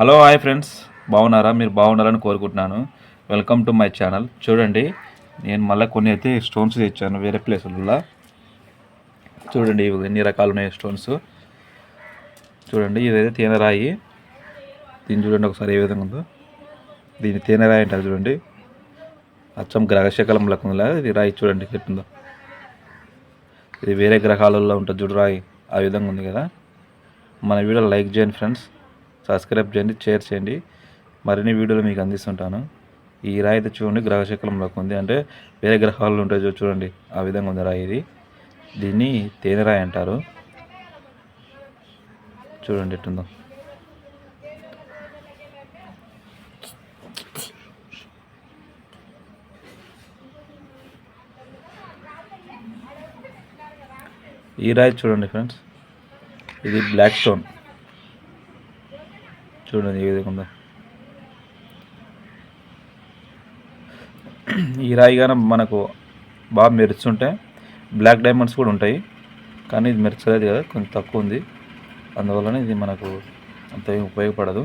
Hello hi friends. బాగున్నారా? మీరు బాగున్నారని కోరుకుంటున్నాను. Welcome to my channel. చూడండి నేను మళ్ళీ కొన్ని అయితే స్టోన్స్ తెచ్చాను వేరే ప్లేసులలో చూడండి ఇవి ఎన్ని రకాలు ఉన్నాయి స్టోన్స్. చూడండి ఇదైతే తేనెరాయి. దీన్ని చూడండి ఒకసారి ఏ విధంగా ఉందో. దీన్ని తేనెరాయి అంటారు చూడండి. అచ్చం గ్రహశకలం లెక్క ఇది రాయి చూడండి ఎట్టుందో ఇది వేరే గ్రహాలలో ఉంటుంది చూడు రాయి. ఆ విధంగా ఉంది కదా. మన వీడియో లైక్ చేయండి ఫ్రెండ్స్. సబ్స్క్రైబ్ చేయండి షేర్ చేయండి. మరిన్ని వీడియోలు మీకు అందిస్తుంటాను. ఈ రాయి అయితే చూడండి గ్రహశకలంలోకి ఉంది. అంటే వేరే గ్రహాలు ఉంటాయి చూడండి ఆ విధంగా ఉంది రాయి ఇది. దీన్ని తేనె రాయి అంటారు. చూడండి ఎట్టుందో. ఈ రాయి చూడండి ఫ్రెండ్స్. ఇది బ్లాక్ స్టోన్. చూడండి ఏ విధంగా. ఈ రాయి మనకు బాగా మెరుచుంటే బ్లాక్ డైమండ్స్ కూడా ఉంటాయి. కానీ ఇది మెరచలేదు కదా కొంచెం తక్కువ ఉంది. అందువలన ఇది మనకు అంత ఉపయోగపడదు.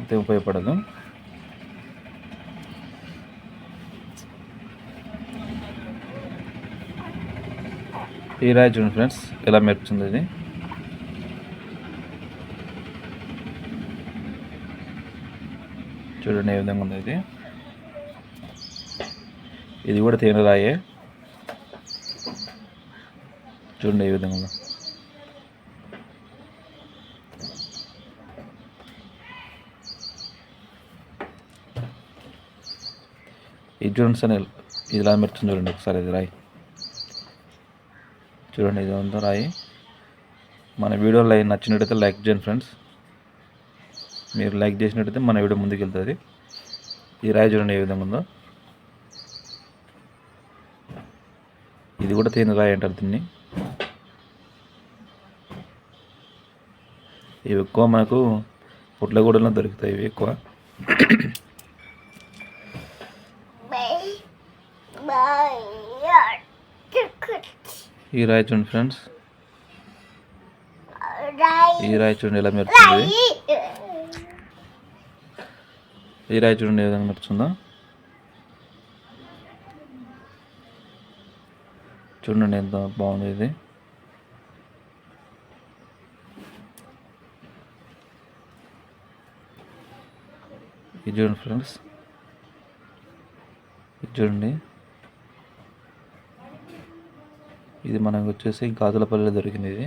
అంత ఉపయోగపడదు. ఈ రాయి చూడండి ఫ్రెండ్స్ ఎలా మెరుస్తుంది ఇది. చూడండి ఏ విధంగా ఉంది ఇది. ఇది కూడా తేనెరాయే చూడండి ఏ విధంగా ఉందో. ఇది చూడండి సార్ ఇది ఇలా మెరుతుంది చూడండి ఒకసారి ఇది రాయి. చూడండి ఇది ఉందో రాయి. మన వీడియోలో నచ్చినట్టయితే లైక్ చేయండి ఫ్రెండ్స్. మీరు లైక్ చేసినట్టయితే మన వీడియో ముందుకు వెళ్తుంది ఈ రాయి చూడండి ఏ విధంగా ఉందో. ఇది కూడా తేనె రాయి అంటారు దీన్ని. ఇవి ఎక్కువ మనకు పుట్లగూడలో దొరుకుతాయి ఇవి ఎక్కువ. ఈ రాయి చూడండి ఫ్రెండ్స్. ఈ రాయి చూడండి ఎలా మెరుస్తుంది. ఈ రాయి చూడండి ఏ విధంగా మెరుస్తుందో చూడండి ఎంత బాగుంది ఇది. ఇది చూడండి ఫ్రెండ్స్. ఇది చూడండి. ఇది మనకు వచ్చేసి గాజులపల్లిలో దొరికింది ఇది.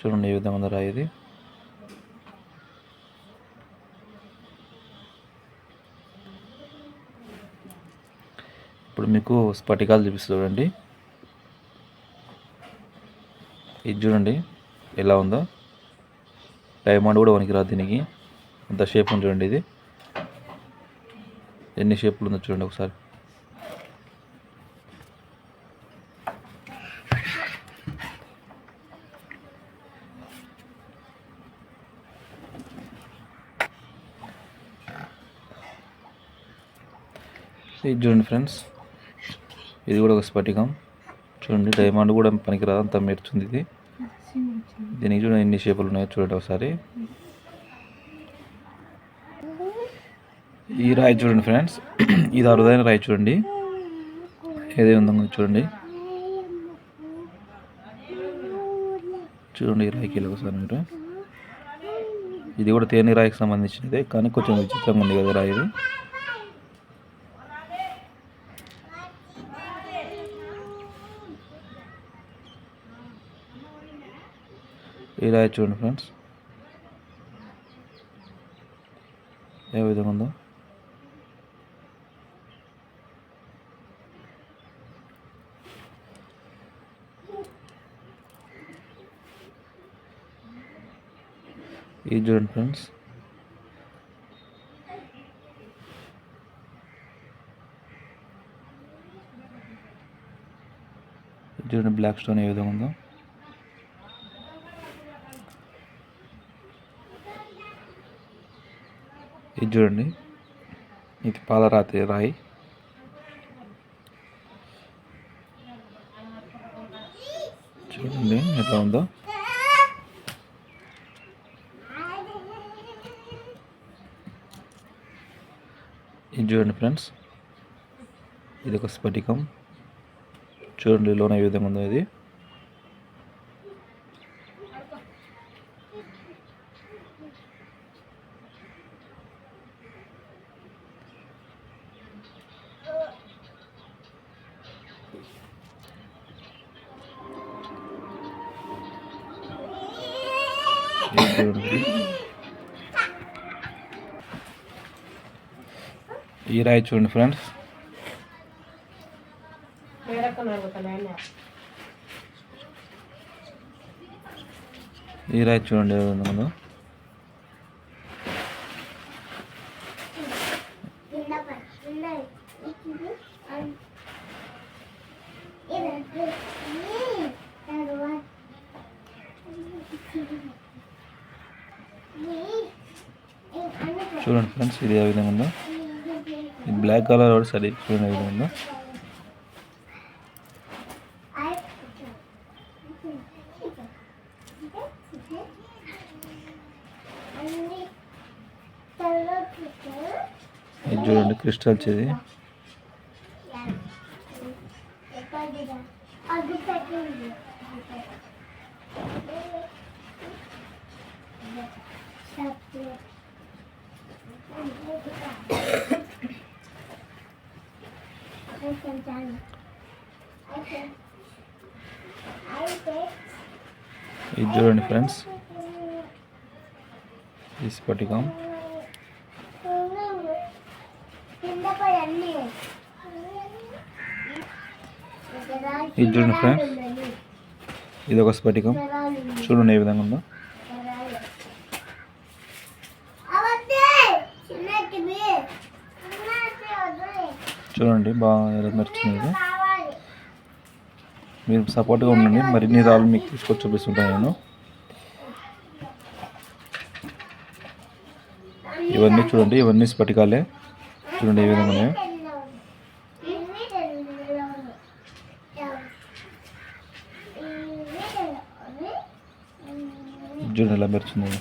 చూడండి ఏ విధంగా ఉందో రాయి ఇది. ఇప్పుడు మీకు స్ఫటికాలు చూపిస్తూ చూడండి. ఇది చూడండి ఎలా ఉందో. డైమండ్ కూడా వనికిరాదు దీనికి. అంత షేప్ ఉంది చూడండి ఇది. ఎన్ని షేపులు ఉందో చూడండి ఒకసారి. ఇది చూడండి ఫ్రెండ్స్. ఇది కూడా ఒక స్ఫటికం. చూడండి డైమండ్ కూడా పనికిరాదు అంత మెరుచుంది ఇది. దీనికి చూడండి ఎన్ని షేపులు ఉన్నాయో చూడండి ఒకసారి. ఈ రాయి చూడండి ఫ్రెండ్స్ ఇది అరుదైన రాయి చూడండి. ఏదే ఉందో చూడండి. చూడండి ఈ రాయికి ఒకసారి మీరు. ఇది కూడా తేనె రాయికి సంబంధించినదే కానీ కొంచెం విచిత్రంగా ఉంది కదా రాయి ఇలా చూడండి ఫ్రెండ్స్. ఏ విధంగా ఉందో. ఇది చూడండి ఫ్రెండ్స్. చూడండి బ్లాక్ స్టోన్ ఏ విధంగా ఉందో. ఇది చూడండి. ఇది పాలరాతి రాయి. చూడండి ఎట్లా ఉందో. ఇది చూడండి ఫ్రెండ్స్. ఇది ఒక స్ఫటికం. చూడండి లోన ఏ విధంగా ఉందో ఇది. ఈ రాయి చూడండి ఫ్రెండ్స్ ఈ రాయి చూడండి ఏ Thank you. చూడండి ఫ్రెండ్స్ ఇది ఏ విధంగా ఉందో. ఇది బ్లాక్ కలర్ కూడా సరే చూడండి ఏ విధంగా ఉందో. ఇది చూడండి క్రిస్టల్స్ ఇది. అది ఇది చూడండి ఫ్రెండ్స్. ఈ స్ఫటికం. ఇది చూడండి ఫ్రెండ్స్. ఇది ఒక స్ఫటికం. చూడండి ఏ విధంగా ఉందో. చూడండి బాగా ఎలా మీరు సపోర్ట్గా ఉండండి. మరిన్ని రాళ్ళు మీకు తీసుకొచ్చి చూపిస్తుంటాను నేను. ఇవన్నీ చూడండి ఇవన్నీ స్ఫటికాలే. చూడండి ఏ విధంగా ఉన్నాయో. చూడండి ఎలా మెరుచుందండి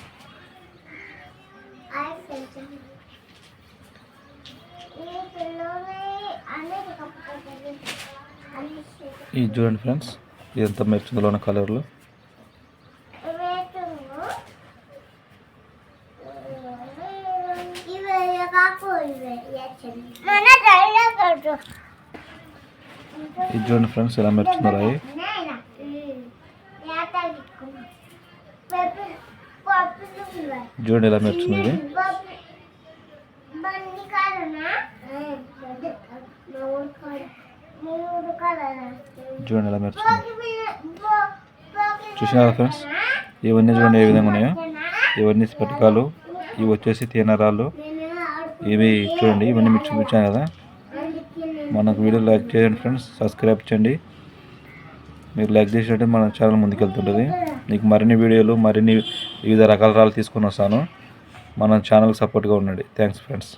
ఇది. చూడండి ఫ్రెండ్స్ ఇదంతా మెరుస్తుంది లోన కలర్లో ఇది చూడండి ఫ్రెండ్స్ ఎలా మెరుస్తుందో అవి చూడండి ఎలా మెరుచున్నది Thank you. చూడండి ఎలా మెరుస్తుంది. చూసినారా ఫ్రెండ్స్? ఇవన్నీ చూడండి ఏ విధంగా ఉన్నాయో? ఇవన్నీ స్ఫటికాలు ఇవి వచ్చేసి తేనరాళ్ళు ఇవి చూడండి ఇవన్నీ మీకు చూపించాను కదా. మనకు వీడియో లైక్ చేయండి ఫ్రెండ్స్ సబ్స్క్రైబ్ చేయండి. మీరు లైక్ చేసినట్టే మన ఛానల్ ముందుకెళ్తుంటుంది. మీకు మరిన్ని వీడియోలు మరిన్ని వివిధ రకాల రాళ్ళు తీసుకొని వస్తాను. మన ఛానల్ సపోర్ట్గా ఉండండి. Thanks friends.